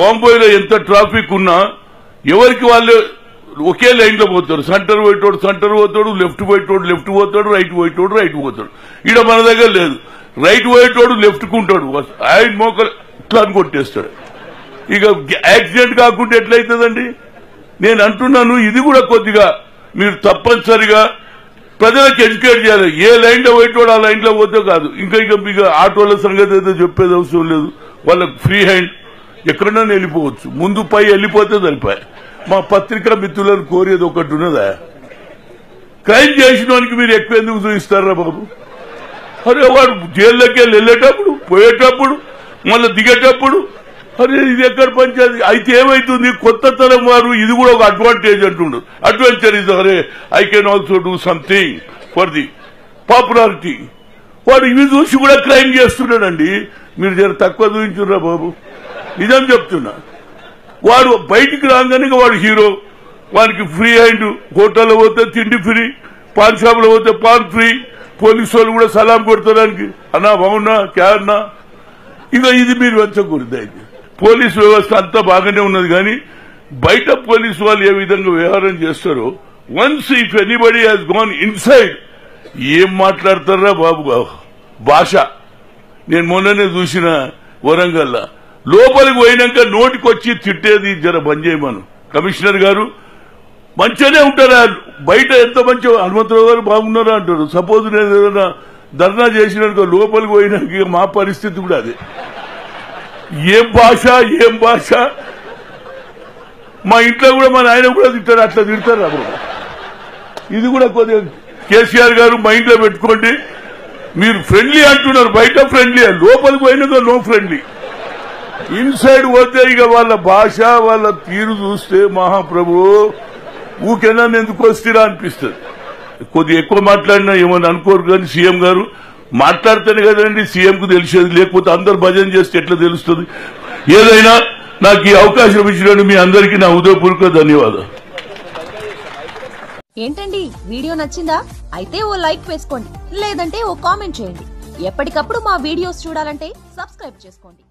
బాంబేలో ఎంత ట్రాఫిక్ ఉన్నా ఎవరికి వాళ్ళు ఒకే లైన్లో పోతారు. సెంటర్ పోయేటోడు సెంటర్ పోతాడు లెఫ్ట్ పోయేటోడు లెఫ్ట్ పోతాడు రైట్ పోయేటోడు రైట్ పోతాడు. ఈడ మన దగ్గర లేదు. రైట్ పోయేటోడు లెఫ్ట్ కుంటాడు ఆయన మోకలు ఇట్లా అని కొట్టేస్తాడు. ఇక యాక్సిడెంట్ కాకుండా ఎట్లయితుందండి? నేను అంటున్నాను ఇది కూడా కొద్దిగా మీరు తప్పనిసరిగా ప్రజలకు ఎడ్యుకేట్ చేయాలి. ఏ లైన్లో పోయేటోడు ఆ లైన్లో పోతే కాదు. ఇంకా ఇంకా మీకు ఆటోల సంగతి అయితే చెప్పేది అవసరం లేదు. వాళ్ళకి ఫ్రీ హ్యాండ్ ఎక్కడన్నా వెళ్ళిపోవచ్చు ముందు పై వెళ్ళిపోతే సరిపోయి. మా పత్రికా మిత్రులను కోరేది ఒకటి ఉన్నదా? క్రైమ్ చేసిన వానికి మీరు ఎక్కువ ఎందుకు చూపిస్తారా బాబు? అరే వాడు జైల్లోకి వెళ్ళి వెళ్ళేటప్పుడు పోయేటప్పుడు మళ్ళీ దిగేటప్పుడు అరే ఇది ఎక్కడ పనిచేది అయితే ఏమైతుంది? కొత్త తరం వారు ఇది కూడా ఒక అడ్వాంటేజ్ అంటుండు. అడ్వెంచర్ ఇస్ అరే I can also do something for the popularity వాడు ఇవి చూసి కూడా క్రైమ్ చేస్తున్నాడండి. మీరు జర తక్కువ చూపించుర్రా బాబు? నిజం చెప్తున్నా. వాడు బయటికి రాగానే వాడు హీరో. వానికి ఫ్రీ అండ్ హోటల్లో పోతే తిండి ఫ్రీ పాన్ షాప్లో పోతే పాన్ ఫ్రీ పోలీసు వాళ్ళు కూడా సలాం కొడతారానికి అన్నా బాగున్నా క్యాన్నా ఇక ఇది మీరు వెంచకూడదు అయితే. పోలీసు వ్యవస్థ అంతా బాగానే ఉన్నది కానీ బయట పోలీసు వాళ్ళు ఏ విధంగా వ్యవహారం చేస్తారో once if anybody has gone inside ఏం మాట్లాడతారా బాబు? భాష. నేను మొన్ననే చూసిన వరంగల్లో. లోపలికి పోయినాక నోటికి వచ్చి తిట్టేది జర బంద్ చేయమను కమిషనర్ గారు మంచిగానే ఉంటారా? బయట ఎంత మంచి హనుమంతరావు గారు బాగున్నారా అంటారు. సపోజ్ నేను ఏదైనా ధర్నా చేసినాక లోపలికి పోయినాక మా పరిస్థితి కూడా అదే. ఏం భాష ఏం భాష? మా ఇంట్లో కూడా మా నాయన కూడా తింటారు అట్లా తిడతారు అప్పుడు ఇది కూడా కొద్దిగా కేసీఆర్ గారు మా ఇంట్లో పెట్టుకోండి. మీరు ఫ్రెండ్లీ అంటున్నారు బయట ఫ్రెండ్లీ లోపలికి పోయినాక నో ఫ్రెండ్లీ ఇన్సైడ్ వద్దే ఇక వాళ్ళ భాష వాళ్ళ తీరు చూస్తే మహాప్రభు ఊకెనా ఎందుకు వస్తారా అనిపిస్తుంది. కొద్దిగా ఎక్కువ మాట్లాడినా ఏమని అనుకోరు కానీ సీఎం గారు మాట్లాడితేనే కదండి సీఎం కు తెలిసేది లేకపోతే అందరు భజన చేస్తే ఎట్లా తెలుస్తుంది. ఏదైనా నాకు ఈ అవకాశం ఇచ్చినట్టు మీ అందరికీ నా ఉదయపూర్వక ధన్యవాదాలు. ఏంటండి వీడియో నచ్చిందా? అయితే ఓ లైక్ వేసుకోండి లేదంటే ఓ కామెంట్ చేయండి. ఎప్పటికప్పుడు మా వీడియోస్ చూడాలంటే సబ్స్క్రైబ్ చేసుకోండి.